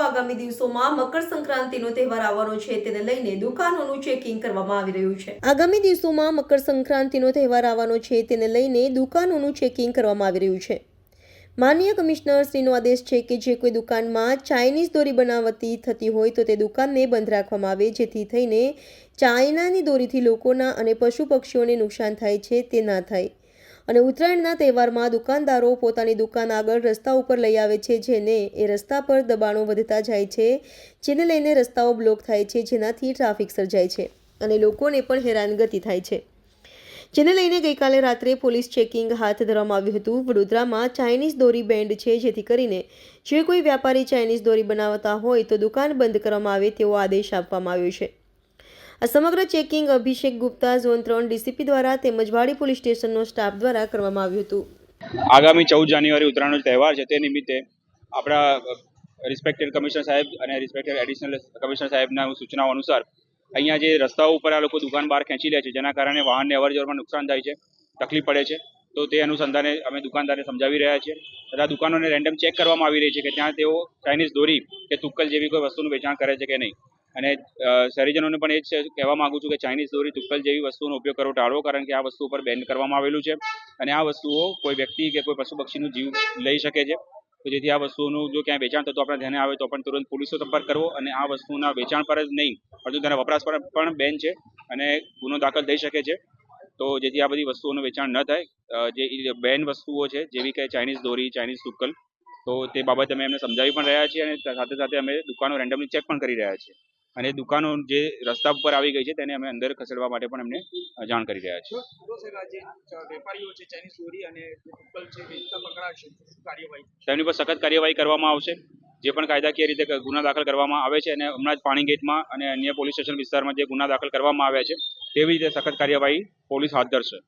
આગામી દિવસોમાં મકર સંક્રાંતિનો તહેવાર આવવાનો છે. તેને લઈને દુકાનોનું ચેકિંગ કરવામાં આવી રહ્યું છે. આગામી દિવસોમાં મકર સંક્રાંતિનો તહેવાર આવવાનો છે. તેને લઈને દુકાનોનું ચેકિંગ કરવામાં આવી રહ્યું છે. માન્ય કમિશનર આદેશ છે કે જે કોઈ દુકાનમાં ચાઇનીઝ દોરી બનાવતી થતી હોય તો તે દુકાનને બંધ રાખવામાં આવે, જેથી થઈને ચાઇનાની દોરીથી લોકોના અને પશુ પક્ષીઓને નુકસાન થાય છે, તે ના થાય. અને ઉત્તરાયણના તહેવારમાં દુકાનદારો પોતાની દુકાન આગળ રસ્તા ઉપર લઈ આવે છે, જેને એ રસ્તા પર દબાણો વધતા જાય છે, જેને લઈને રસ્તાઓ બ્લોક થાય છે, જેનાથી ટ્રાફિક સર્જાય છે અને લોકોને પણ હેરાનગતિ થાય છે. જેને લઈને ગઈકાલે રાત્રે પોલીસ ચેકિંગ હાથ ધરવામાં આવ્યું હતું. વડોદરામાં ચાઇનીઝ દોરી બેન્ડ છે, જેથી કરીને જે કોઈ વ્યાપારી ચાઇનીઝ દોરી બનાવતા હોય તો દુકાન બંધ કરવામાં આવે તેવો આદેશ આપવામાં આવ્યો છે. આ સમગ્ર ચેકિંગ અભિષેક ગુપ્તા ઝોન ત્રણ ડીસીપી દ્વારા તેમજ વાડી પોલીસ સ્ટેશનનો સ્ટાફ દ્વારા કરવામાં આવ્યું હતું. આગામી ચૌદ જાન્યુઆરી ઉત્તરાયણનો તહેવાર છે તે નિમિત્તે આપણા રિસ્પેક્ટેડ કમિશનર સાહેબ અને રિસ્પેક્ટેડ એડિશનલ કમિશનર સાહેબના સૂચનાઓ અનુસાર અહીંયા જે રસ્તાઓ ઉપર આ લોકો દુકાન બહાર ખેંચી લે છે, જેના કારણે વાહનને અવર જવરમાં નુકસાન થાય છે, તકલીફ પડે છે, તો તે અનુસંધાને અમે દુકાનદારને સમજાવી રહ્યા છીએ. તથા દુકાનોને રેન્ડમ ચેક કરવામાં આવી રહી છે કે ત્યાં તેઓ ચાઇનીઝ દોરી કે તુક્કલ જેવી કોઈ વસ્તુનું વેચાણ કરે છે કે નહીં. અને શરીજનોને પણ એ જ કહેવા માગું છું કે ચાઇનીઝ દોરી, તુક્કલ જેવી વસ્તુનો ઉપયોગ કરવો, ટાળવો, કારણ કે આ વસ્તુ ઉપર બેન કરવામાં આવેલું છે. અને આ વસ્તુઓ કોઈ વ્યક્તિ કે કોઈ પશુ પક્ષીનું જીવ લઈ શકે છે. તો જેથી આ વસ્તુનું જો ક્યાંય વેચાણ થતું આપણા ધ્યાને આવે, તો પણ તુરંત પોલીસનો સંપર્ક કરવો અને આ વસ્તુના વેચાણ પર જ નહીં, પરંતુ તેના વપરાશ પર પણ બેન છે અને ગુનો દાખલ થઈ શકે છે. તો જેથી આ બધી વસ્તુઓનું વેચાણ ન થાય જે બેન વસ્તુઓ છે, જેવી કે ચાઇનીઝ દોરી ચાઇનીઝ તુક્કલ, તો તે બાબતે અમે એમને સમજાવી પણ રહ્યા છીએ અને સાથે સાથે અમે દુકાનો રેન્ડમલી ચેક પણ કરી રહ્યા છીએ. અને દુકાનો જે રસ્તા ઉપર આવી ગઈ છે તેને અમે અંદર ખસેડવા માટે પણ એમને જાણ કરી રહ્યા છીએ. તેમની પર સખત કાર્યવાહી કરવામાં આવશે. જે પણ કાયદાકીય રીતે ગુના દાખલ કરવામાં આવે છે અને હમણાં જ પાણી ગેટમાં અને અન્ય પોલીસ સ્ટેશન વિસ્તારમાં જે ગુના દાખલ કરવામાં આવ્યા છે તેવી રીતે સખત કાર્યવાહી પોલીસ હાથ ધરશે.